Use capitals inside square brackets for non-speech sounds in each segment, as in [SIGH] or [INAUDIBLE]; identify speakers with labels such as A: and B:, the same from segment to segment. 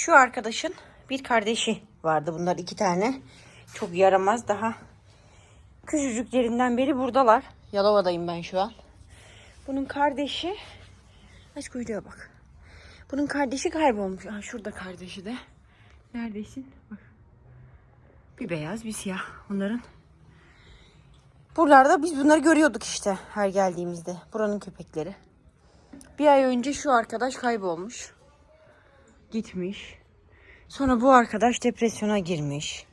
A: Şu arkadaşın bir kardeşi vardı. Bunlar iki tane. Çok yaramaz daha. Küçücüklerinden beri buradalar. Yalova'dayım ben şu an. Bunun kardeşi aç kuyruğa bak. Bunun kardeşi kaybolmuş. Aha, şurada kardeşi de. Neredesin? Bak. Bir beyaz bir siyah. Onların. Buralarda biz bunları görüyorduk işte her geldiğimizde. Buranın köpekleri. Bir ay önce şu arkadaş kaybolmuş. Gitmiş. Sonra bu arkadaş depresyona girmiş.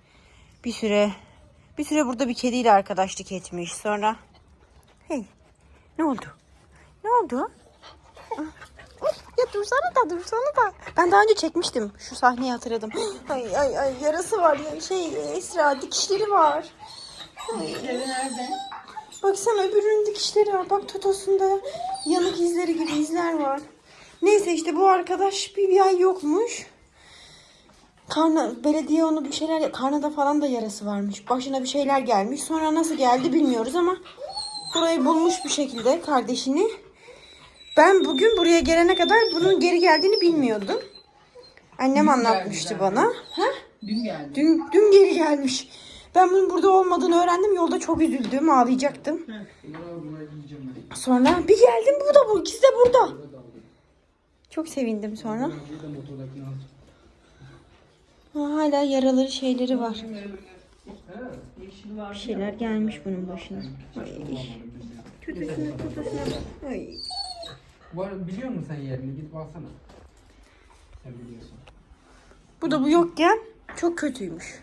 A: Bir süre bir süre burada bir kediyle arkadaşlık etmiş. Sonra hey ne oldu? Ne oldu? Ah, Ya dursana da dursana da. Ben daha önce çekmiştim. Şu sahneyi hatırladım. [GASPS] Ay ay ay yarası var ya şey Esra dikişleri var.
B: nerede?
A: Baksana öbürünün dikişleri var. Bak totosunda yanık izleri gibi izler var. Neyse işte bu arkadaş bir, bir ay yokmuş. Karna, belediye onu bir şeyler, karnında falan da yarası varmış. Başına bir şeyler gelmiş. Sonra nasıl geldi bilmiyoruz ama burayı bulmuş bir şekilde kardeşini. Ben bugün buraya gelene kadar bunun geri geldiğini bilmiyordum. Annem anlatmıştı
B: geldi
A: bana. Ha?
B: Dün geldi.
A: Dün, dün geri gelmiş. Ben bunun burada olmadığını öğrendim. Yolda çok üzüldüm. Ağlayacaktım. Sonra bir geldim bu da bu. İkisi de burada. Çok sevindim sonra. Ha, hala yaraları şeyleri var. Bir şeyler gelmiş bunun başına. Ay. Tütüsüne bak. Ay.
C: Var, biliyor musun sen yerini? Gidip alsana. Sen biliyorsun.
A: Bu da bu yokken çok kötüymüş.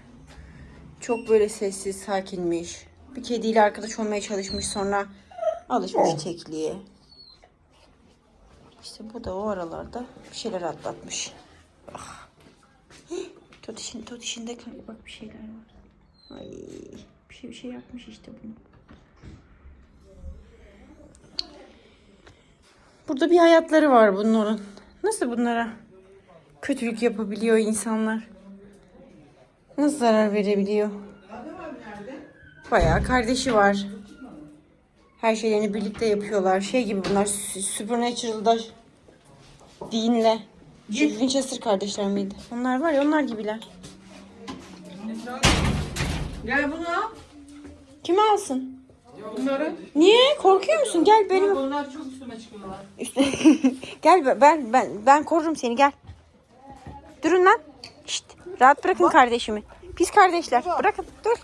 A: Çok böyle sessiz, sakinmiş. Bir kediyle arkadaş olmaya çalışmış sonra alışmış tekliğe. İşte bu da o aralarda bir şeyler atlatmış. Ah. [GASPS] Hih, Totişin, totişinde kal- bak bir şeyler var. Ay, bir şey bir şey yapmış işte bunu. Burada bir hayatları var bunların. Nasıl bunlara kötülük yapabiliyor insanlar? Nasıl zarar verebiliyor? Bayağı kardeşi var. Her şeylerini birlikte yapıyorlar. Şey gibi bunlar Su- Supernatural'da Dean'le şu Winchester kardeşler miydi? Onlar var ya onlar gibiler.
B: Gel bunu al.
A: Kimi alsın?
B: Bunları.
A: Niye? Korkuyor musun? Gel benim
B: Onlar çok üstüme çıkıyorlar.
A: üstüne. [LAUGHS] gel be- ben ben ben korurum seni gel. Durun lan. Şşt, rahat bırakın kardeşimi. Pis kardeşler. Bırakın. Dur.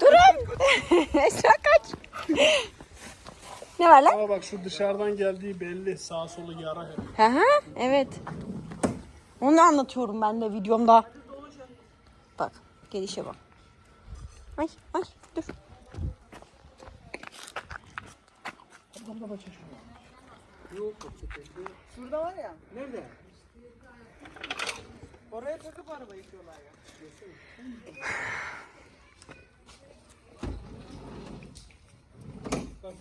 A: Durun. [LAUGHS] Esra kaç. [LAUGHS] ne var lan?
D: Ama bak şu dışarıdan geldiği belli. Sağ solu yara hep.
A: Hı hı, evet. Onu anlatıyorum ben de videomda. Bak, gelişe bak. Ay, ay, dur.
B: Şurada var ya. Nerede? Oraya takıp araba yıkıyorlar ya. [LAUGHS]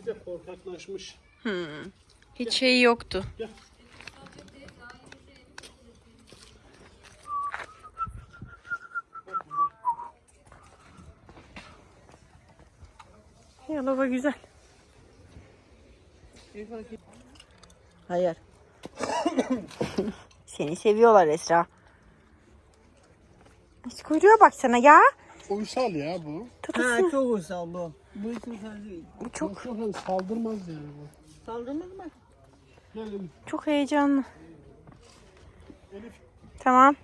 D: bir de korkaklaşmış.
A: Hiç şey yoktu.
D: Gel.
A: Yalova güzel. Hayır. [COUGHS] Seni seviyorlar Esra. Hiç kuyruğa baksana ya.
D: Uysal ya bu.
B: Ha çok uysal bu. Bu hiç uysal değil.
A: Bu çok
D: Çok hani saldırmaz yani bu.
B: Saldırmaz mı?
D: Gel Elif.
A: çok heyecanlı.
D: Elif.
A: Tamam.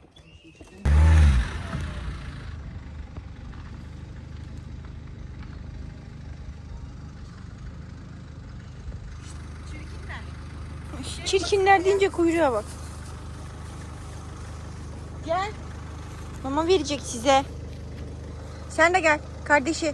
A: Çirkinler. Çirkinler deyince kuyruğa bak. Gel. Mama verecek size. Sen de gel kardeşi.